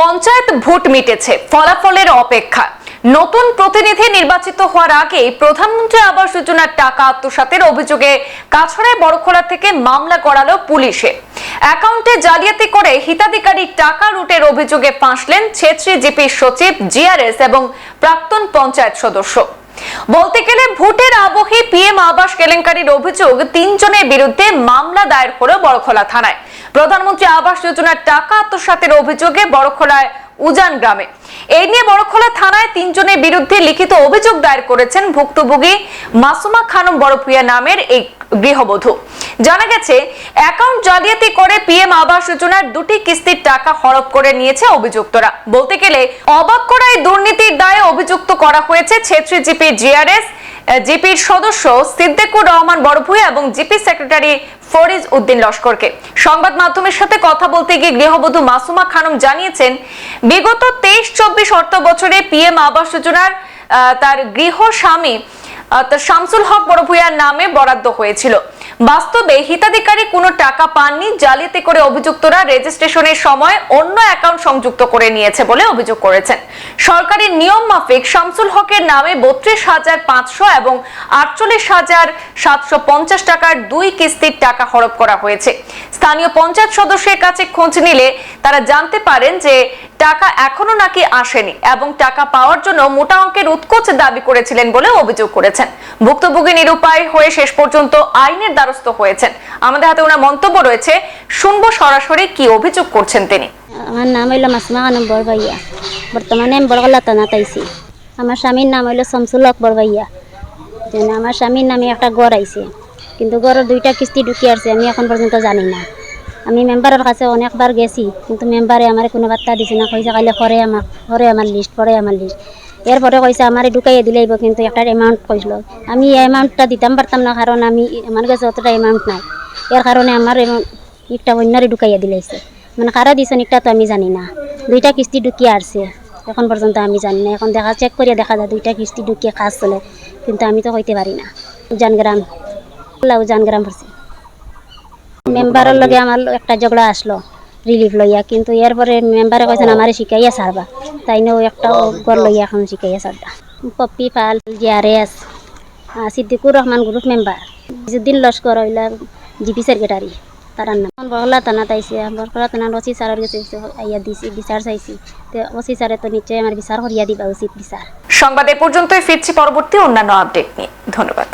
Panchayat vote মিটেছে, ফলাফলের অপেক্ষা। নতুন প্রতিনিধি নির্বাচিত হওয়ার আগেই প্রধানমন্ত্রী আবাস যোজনার টাকা আত্মসাতের অভিযোগে কাছড়ায় বড়খোলা থেকে মামলা করালো পুলিশে। অ্যাকাউন্টে জালিয়াতি করে হিতাধিকারীর টাকা রুটের অভিযোগে ফাঁসলেন ছেত্রী জিপির সচিব জিআরএস এবং প্রাক্তন পঞ্চায়েত সদস্য। বলতে গেলে ভোটের আবহে পিএম আবাস কেলেঙ্কারির অভিযোগ তিনজনের বিরুদ্ধে মামলা দায়ের হলো বড়খোলা থানায়। প্রধানমন্ত্রী আবাস যোজনার টাকা আত্মসাতের অভিযোগে বড়খোলায় উজান গ্রামে। এই নিয়ে বড়খোলা থানায় তিনজনের বিরুদ্ধে লিখিত অভিযোগ দায়ের করেছেন ভুক্তভোগী মাসুমা খানম বড়ভুইয়া নামের এই গৃহবধূ। জানা গেছে, অ্যাকাউন্ট জালিয়াতি করে পিএম আবাস যোজনার দুটি কিস্তির টাকা হরপ করে নিয়েছে অভিযুক্তরা। বলতে গেলে, অবাক করা এই দুর্নীতির দায়ে অভিযুক্ত করা হয়েছে ছেত্রী জিপি জিআরএস, জিপির সদস্য সিদ্দিকুর রহমান বড়ভুইয়া এবং জিপি সেক্রেটারি ফরিজ উদ্দিন লস্করকে। সংবাদ মাধ্যমের সাথে কথা বলতে গিয়ে গৃহবধূ মাসুমা খানম জানিয়েছেন, বিগত তেইশ চব্বিশ অর্থ বছরে পিএম আবাস যোজনার তার গৃহ স্বামী তার শামসুল হক বড়ভুইয়ার নামে বরাদ্দ হয়েছিল। বাস্তবে হিতাধিকারী কোনো টাকা পাননি, জালিয়াতি করে অভিযুক্তরা রেজিস্ট্রেশনের সময় অন্য অ্যাকাউন্ট সংযুক্ত করে নিয়েছে বলে অভিযোগ করেছেন। সরকারি নিয়ম মাফিক শামসুল হকের নামে বত্রিশ হাজার পাঁচশো এবং আটচল্লিশ হাজার সাতশো পঞ্চাশ টাকার দুই কিস্তির টাকা হরপ করা হয়েছে। স্থানীয় পঞ্চায়েত সদস্যের কাছে খোঁজ নিলে তারা জানতে পারেন যে টাকা এখনও নাকি আসেনি এবং টাকা পাওয়ার জন্য মোটা অঙ্কের উৎকোচ দাবি করেছিলেন বলে অভিযোগ করেছেন। ভুক্তভোগী নিরুপায় হয়ে শেষ পর্যন্ত আইনের দ্বারস্থ হয়েছেন। আমাদের হাতে ওনার মন্তব্য রয়েছে, শুনব সরাসরি কি অভিযোগ করছেন তিনি? আমার নাম হইল মাসমা খানম বড়ভাইয়া বর্তমানে আমি বড়গলা থানাত আইছি আমার স্বামীর নাম হইল শামসুল হক বড়ভাইয়া যেন আমার স্বামীর নামে একটা গড় আইছে। কিন্তু গড়ের দুইটা কিস্তি ঢুকিয়ে আসছে, আমি এখন পর্যন্ত জানি না। আমি মেম্বারের কাছে অনেকবার গেছি, কিন্তু মেম্বারে আমার কোনো বার্তা দিছে না কইছে কাইলে পরে আমার পরে আমার লিস্ট পরে আমার লিস্ট এরপরে কইছে আমার ঢুকাইয়ে দিলেইব কিন্তু একটা অ্যামাউন্ট কইছিল আমি এই অ্যামাউন্টটা দিতাম পারতাম না কারণ আমি আমার কাছে অতটা অ্যামাউন্ট নাই। এর কারণে আমার একটা অন্যরে ঢুকাইয়া দিলাইছে মানে কারা দিছেন একটা তো আমি জানি না। দুইটা কিস্তি ঢুকিয়ে আসছে এখন পর্যন্ত আমি জানি না। এখন দেখা চেক করিয়া দেখা যায়, দুইটা কিস্তি ঢুকিয়ে কাজ চলে। কিন্তু আমি তো হইতে পারি না উজানগ্রাম উজানগ্রাম পড়ছি। মেম্বারের লগে আমার একটা ঝগড়া আসলো রিলিফ লইয়া। কিন্তু এরপরে মেম্বারে কইছেন আমারে শিখাইয়া সারবা তাই নিয়েও একটা ঘর লইয়া এখন শিখাইয়া সারবা পপ্পি, পাল GRS Siddiqur Rahman group member কিছুদিন লস্কর হইলা জিপি সেক্রেটারি তার নাম। বহলা থানা তাইছে বরকলা থানা ওসি স্যারের কাছে আইয়া দিছি, বিচার চাইছি। তো ওসি স্যারে তো নিশ্চয়ই আমার বিচার করিয়া দিবা, উচিত বিচার। সংবাদ এ পর্যন্তই, ফিরছি পরবর্তী অন্যান্য আপডেট নিয়ে। ধন্যবাদ।